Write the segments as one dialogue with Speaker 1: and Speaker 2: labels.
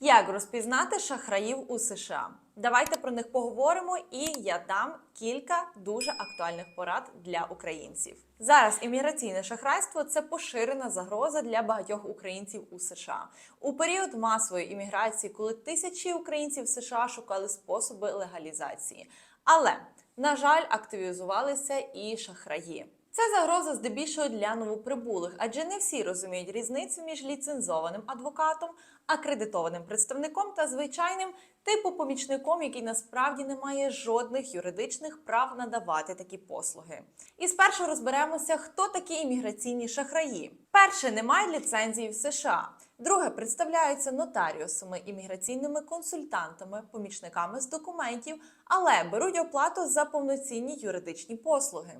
Speaker 1: Як розпізнати шахраїв у США? Давайте про них поговоримо, і я дам кілька дуже актуальних порад для українців. Зараз імміграційне шахрайство це поширена загроза для багатьох українців у США. У період масової імміграції, коли тисячі українців США шукали способи легалізації. Але, на жаль, активізувалися і шахраї. Це загроза здебільшого для новоприбулих, адже не всі розуміють різницю між ліцензованим адвокатом, акредитованим представником та звичайним типу помічником, який насправді не має жодних юридичних прав надавати такі послуги. І спершу розберемося, хто такі імміграційні шахраї. Перше, не мають ліцензії в США. Друге, представляються нотаріусами, імміграційними консультантами, помічниками з документів, але беруть оплату за повноцінні юридичні послуги.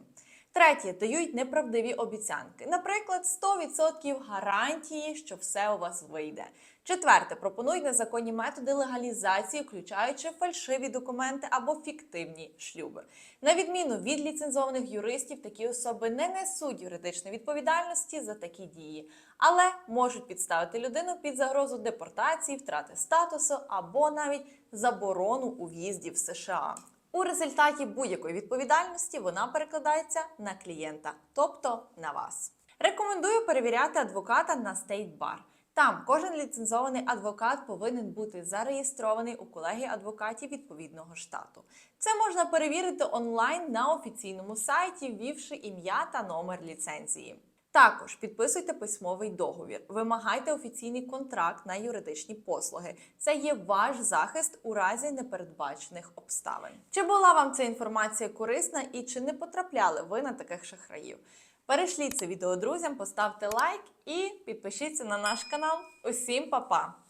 Speaker 1: Третє, дають неправдиві обіцянки. Наприклад, 100% гарантії, що все у вас вийде. Четверте, пропонують незаконні методи легалізації, включаючи фальшиві документи або фіктивні шлюби. На відміну від ліцензованих юристів, такі особи не несуть юридичної відповідальності за такі дії, але можуть підставити людину під загрозу депортації, втрати статусу або навіть заборону у в'їзді в США. У результаті будь-якої відповідальності вона перекладається на клієнта, тобто на вас. Рекомендую перевіряти адвоката на Bar. Там кожен ліцензований адвокат повинен бути зареєстрований у колегії адвокатів відповідного штату. Це можна перевірити онлайн на офіційному сайті, ввівши ім'я та номер ліцензії. Також підписуйте письмовий договір, вимагайте офіційний контракт на юридичні послуги. Це є ваш захист у разі непередбачених обставин. Чи була вам ця інформація корисна і чи не потрапляли ви на таких шахраїв? Перешліть це відео друзям, поставте лайк і підпишіться на наш канал. Усім па-па!